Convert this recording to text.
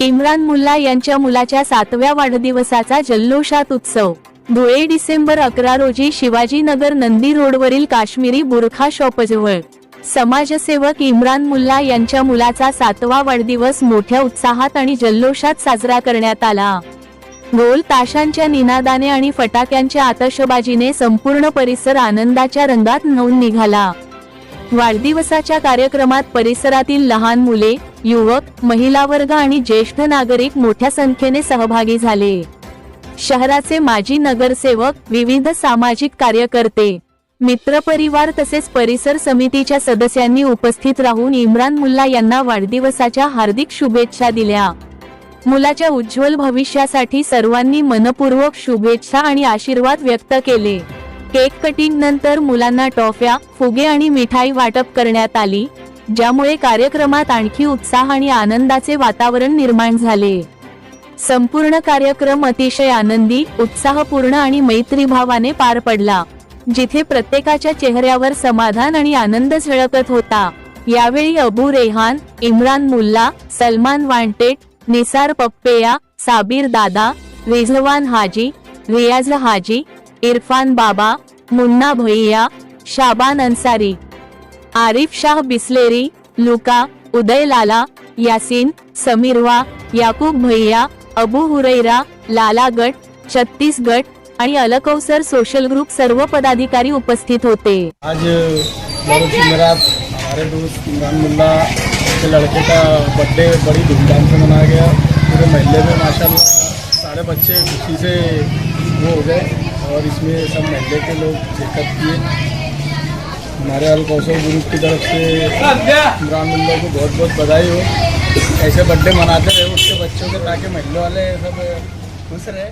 इम्रान मुल्ला यांच्या मुलाच्या सातव्या वाढदिवसाचा जल्लोषात उत्सव. धुळे डिसेंबर अकरा रोजी शिवाजीनगर नंदी रोडवरील काश्मीरी बुरखा शॉपजवळ. समाजसेवक इम्रान मुल्ला यांच्या मुलाचा सातवा वाढदिवस मोठ्या उत्साहात आणि जल्लोषात साजरा करण्यात आला. ढोल ताशांच्या निनादाने आणि फटाक्यांच्या आतषबाजीने संपूर्ण परिसर आनंदाच्या रंगात न्हाऊन निघाला. वाढदिवसाच्या कार्यक्रमात परिसरातील लहान मुले युवक महिला वर्ग आणि ज्येष्ठ नागरिक मोठ्या संख्येने सहभागी झाले. शहराचे माजी नगरसेवक विविध सामाजिक कार्यकर्ते मित्रपरिवार तसेच परिसर समितीच्या सदस्यांनी उपस्थित राहून इम्रान मुल्ला यांना वाढदिवसाच्या हार्दिक शुभेच्छा दिल्या. मुलाच्या उज्ज्वल भविष्यासाठी सर्वांनी मनपूर्वक शुभेच्छा आणि आशीर्वाद व्यक्त केले. केक कटिंग नंतर मुलांना टॉफ्या फुगे आणि मिठाई वाटप करण्यात आली ज्यामुळे कार्यक्रमात आणखी उत्साह आणि आनंदाचे वातावरण निर्माण झाले. संपूर्ण कार्यक्रम अतिशय आनंदी उत्साहपूर्ण आणि मैत्रीभावाने पार पडला जिथे प्रत्येकाच्या चेहऱ्यावर समाधान आणि आनंद झळकत होता. यावेळी अबू रेहान इम्रान मुल्ला सलमान वांटेट निसार पप्पेया साबीर दादा रिझवान हाजी रियाज हाजी इरफान बाबा मुन्ना भैया शाबान अन्सारी आरिफ शाह बिस्लेरी लुका उदय लाला यासीन समीरवा याकूब भैया अबू हुरैरा लालागट छत्तीसगड आणि अलकौसर सोशल ग्रुप सर्व पदाधिकारी उपस्थित होते. आज हमारे दोस्त इमरान मुल्ला के लड़के का बर्थडे बड़ी धूमधाम से मनाया गया. पूरे महल्ले में माशाल्लाह सारे बच्चे खुशी से वो हो गए. और इसमें सब महल्ले के लोग शिरकत किए। हमारे कौशल ग्रुप की तरफ़ से इमरान मुल्ला को बहुत बहुत बधाई हो। ऐसे बर्थडे मनाते रहे, उसके बच्चों के ताकि महल्ले वाले सब, खुश रहे।